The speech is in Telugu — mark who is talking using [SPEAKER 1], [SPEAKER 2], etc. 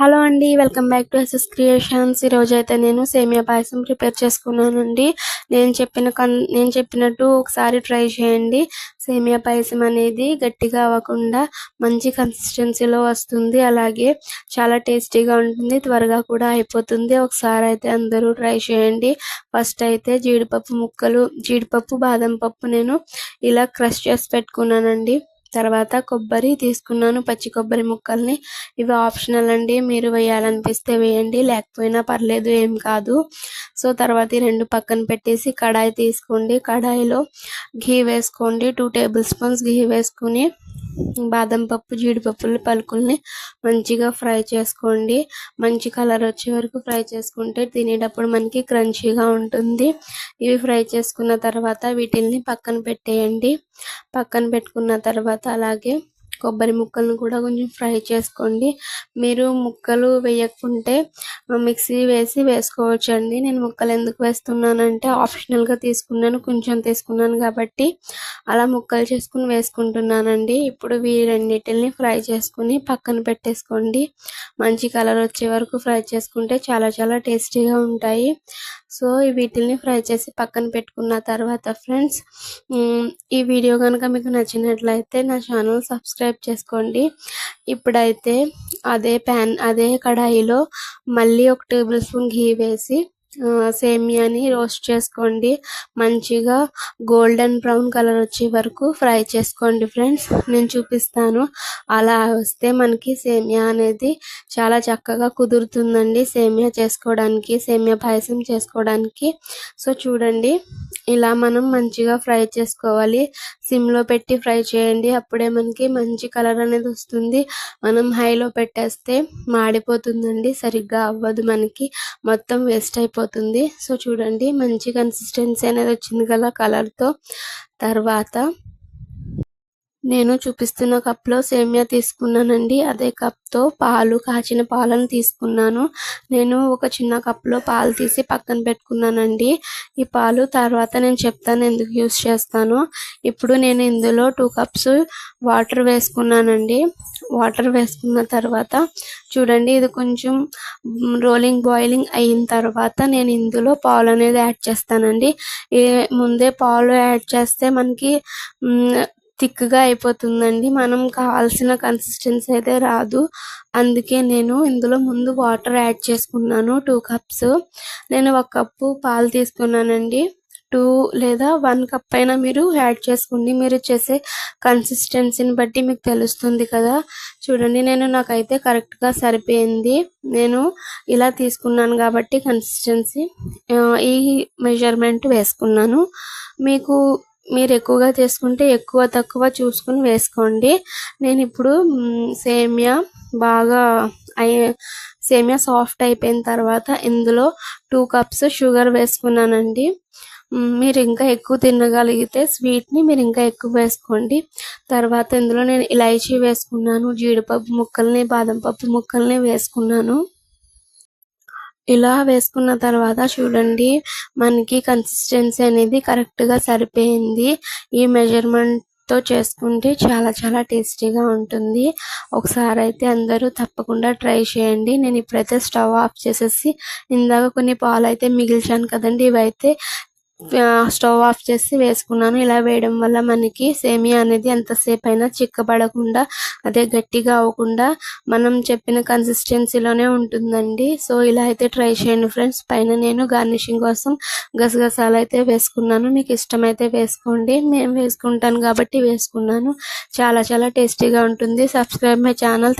[SPEAKER 1] హలో అండి welcome back to S S creations. ఈరోజు అయితే నేను సేమియా పాయసం ప్రిపేర్ చేసుకున్నానండి. నేను చెప్పిన కన్ నేను చెప్పినట్టు ఒకసారి ట్రై చేయండి. సేమియా పాయసం అనేది గట్టిగా అవ్వకుండా మంచి కన్సిస్టెన్సీలో వస్తుంది. అలాగే చాలా టేస్టీగా ఉంటుంది త్వరగా కూడా అయిపోతుంది. ఒకసారి అయితే అందరూ ట్రై చేయండి. ఫస్ట్ అయితే జీడిపప్పు ముక్కలు జీడిపప్పు బాదం పప్పు నేను ఇలా క్రష్ చేసి పెట్టుకున్నానండి. తర్వాత కొబ్బరి తీసుకున్నాను పచ్చి కొబ్బరి ముక్కల్ని. ఇవి ఆప్షనల్ అండి. మీరు వేయాలనిపిస్తే వేయండి. లేకపోయినా పర్లేదు ఏం కాదు. సో తర్వాత ఈ రెండు పక్కన పెట్టేసి కడాయి తీసుకోండి. కడాయిలో ఘీ వేసుకోండి. టూ టేబుల్ స్పూన్స్ ఘీ వేసుకుని బాదం పప్పు జీడిపప్పులు పలుకుల్ని మంచిగా ఫ్రై చేసుకోండి. మంచి కలర్ వచ్చే వరకు ఫ్రై చేసుకుంటే తినేటప్పుడు మనకి క్రంచీగా ఉంటుంది. ఇవి ఫ్రై చేసుకున్న తర్వాత వీటిల్ని పక్కన పెట్టేయండి. పక్కన పెట్టుకున్న తర్వాత అలాగే కొబ్బరి ముక్కలను కూడా కొంచెం ఫ్రై చేసుకోండి. మీరు ముక్కలు వేయకుంటే మిక్సీ వేసి వేసుకోవచ్చండి. నేను ముక్కలు ఎందుకు వేస్తున్నానంటే ఆప్షనల్గా తీసుకున్నాను కొంచెం తీసుకున్నాను కాబట్టి అలా ముక్కలు చేసుకుని వేసుకుంటున్నానండి. ఇప్పుడు వీరన్నిటిని ఫ్రై చేసుకుని పక్కన పెట్టేసుకోండి. మంచి కలర్ వచ్చే వరకు ఫ్రై చేసుకుంటే చాలా చాలా టేస్టీగా ఉంటాయి. సో వీటిని ఫ్రై చేసి పక్కన పెట్టుకున్న తర్వాత ఫ్రెండ్స్ ఈ వీడియో కనుక మీకు నచ్చినట్లయితే నా ఛానల్ సబ్స్క్రైబ్ చేసుకోండి. ఇప్పుడైతే అదే ప్యాన్ అదే కడాయిలో మళ్ళీ ఒక టేబుల్ స్పూన్ ఘీ వేసి సేమియాని రోస్ట్ చేసుకోండి. మంచిగా గోల్డెన్ బ్రౌన్ కలర్ వచ్చే వరకు ఫ్రై చేసుకోండి ఫ్రెండ్స్. నేను చూపిస్తాను. అలా వస్తే మనకి సేమియా అనేది చాలా చక్కగా కుదురుతుందండి. సేమియా చేసుకోవడానికి సేమియా పాయసం చేసుకోవడానికి. సో చూడండి. ఇలా మనం మంచిగా ఫ్రై చేసుకోవాలి. సిమ్లో పెట్టి ఫ్రై చేయండి. అప్పుడే మనకి మంచి కలర్ అనేది వస్తుంది. మనం హైలో పెట్టేస్తే మాడిపోతుందండి. సరిగ్గా అవ్వదు మనకి. మొత్తం వేస్ట్ అయిపోతుంది. సో చూడండి మంచి కన్సిస్టెన్సీ అనేది వచ్చింది కదా కలర్తో. తర్వాత నేను చూపిస్తున్న కప్లో సేమియా తీసుకున్నానండి. అదే కప్తో పాలు కాచిన పాలను తీసుకున్నాను. నేను ఒక చిన్న కప్లో పాలు తీసి పక్కన పెట్టుకున్నానండి. ఈ పాలు తర్వాత నేను చెప్తాను ఎందుకు యూస్ చేస్తాను. ఇప్పుడు నేను ఇందులో టూ కప్స్ వాటర్ వేసుకున్నానండి. వాటర్ వేసుకున్న తర్వాత చూడండి ఇది కొంచెం రోలింగ్ బాయిలింగ్ అయిన తర్వాత నేను ఇందులో పాలు అనేది యాడ్ చేస్తానండి ముందే పాలు యాడ్ చేస్తే మనకి థిక్గా అయిపోతుందండి. మనం కావాల్సిన కన్సిస్టెన్సీ అయితే రాదు. అందుకే నేను ఇందులో ముందు వాటర్ యాడ్ చేసుకున్నాను. టూ కప్స్ నేను ఒక కప్పు పాలు తీసుకున్నానండి. టూ లేదా వన్ కప్ అయినా మీరు యాడ్ చేసుకోండి. మీరు చేసే కన్సిస్టెన్సీని బట్టి మీకు తెలుస్తుంది కదా. చూడండి నేను నాకైతే కరెక్ట్గా సరిపోయింది. నేను ఇలా తీసుకున్నాను కాబట్టి కన్సిస్టెన్సీ ఈ మెజర్మెంట్ వేసుకున్నాను. మీకు మీరు ఎక్కువగా చేసుకుంటే ఎక్కువ తక్కువ చూసుకుని వేసుకోండి. నేను ఇప్పుడు సేమియా బాగా అయి సేమియా సాఫ్ట్ అయిపోయిన తర్వాత ఇందులో టూ కప్స్ షుగర్ వేసుకున్నానండి. మీరు ఇంకా ఎక్కువ తినగలిగితే స్వీట్ని మీరు ఇంకా ఎక్కువ వేసుకోండి. తర్వాత ఇందులో నేను ఇలైచీ వేసుకున్నాను జీడిపప్పు ముక్కల్ని బాదం పప్పు ముక్కల్ని వేసుకున్నాను. ఇలా వేసుకున్న తర్వాత చూడండి మనకి కన్సిస్టెన్సీ అనేది కరెక్ట్గా సరిపోయింది. ఈ మెజర్మెంట్తో చేసుకుంటే చాలా చాలా టేస్టీగా ఉంటుంది. ఒకసారి అయితే అందరూ తప్పకుండా ట్రై చేయండి. నేను ఇప్పుడైతే స్టవ్ ఆఫ్ చేసేసి ఇందాక కొన్ని పాలు అయితే మిగిల్చాను కదండి ఇవైతే స్టవ్ ఆఫ్ చేసి వేసుకున్నాను. ఇలా వేయడం వల్ల మనకి సేమియా అనేది ఎంతసేపు అయినా చిక్కబడకుండా అదే గట్టిగా అవ్వకుండా మనం చెప్పిన కన్సిస్టెన్సీలోనే ఉంటుందండి. సో ఇలా అయితే ట్రై చేయండి ఫ్రెండ్స్ పైన నేను గార్నిషింగ్ కోసం గసగసాలు అయితే వేసుకున్నాను. మీకు ఇష్టమైతే వేసుకోండి. మేము వేసుకుంటాను కాబట్టి వేసుకున్నాను. చాలా చాలా టేస్టీగా ఉంటుంది. Subscribe my channel